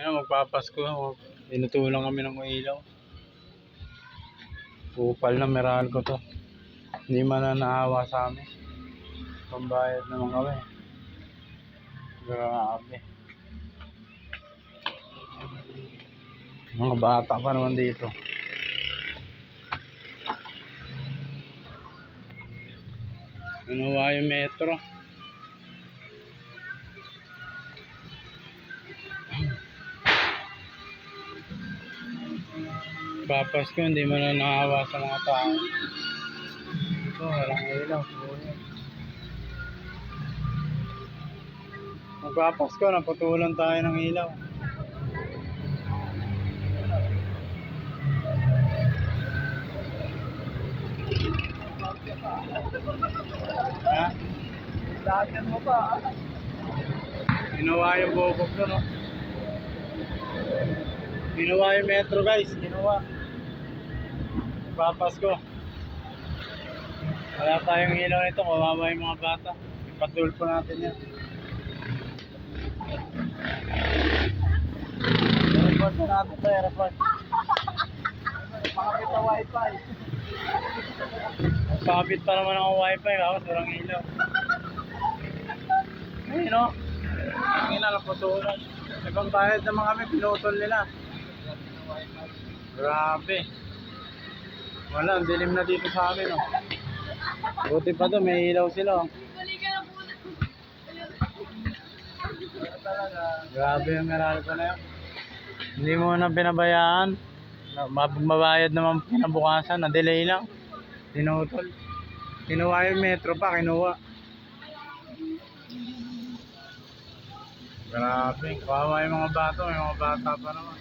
Ngayon, magpapasko. Tinutulang kami ng ilaw. Kupal na meral ko to. Hindi man na naawa sa amin. Pambayad naman kami. Grabe. Mga bata pa naman dito. Ginawa yung metro. Papas ko, hindi mo na nakawa sa mga tao. Ito, walang ilaw. Kuya. Magpapas ko, naputulan tayo ng ilaw. Ha? Lagan mo pa. Ginawa yung bubog ko, no? Ginawa yung metro, guys. Ginawa. Papas ko. Wala tayong ilaw nito. Kawawa yung mga bata. Ipatulpo natin yan. Airport na natin ito, airport. Pakapit na wifi. Kapit pa naman ang wifi, kapag walang ilaw. Ay, no? Ang ina, naputulan. Nagpambayad naman kami, pinutol nila. Grabe. Wala, ang dilim na dito sa amin, oh. Buti pa to, may ilaw sila, oh. Grabe yung meral ko na yun. Hindi mo na pinabayaan. Na- Mabayad naman kinabukasan, na-delay lang. Tinutol. Kinuha yung metro pa, kinuha. Grabe, kawawa yung mga bata, may mga bata pa naman.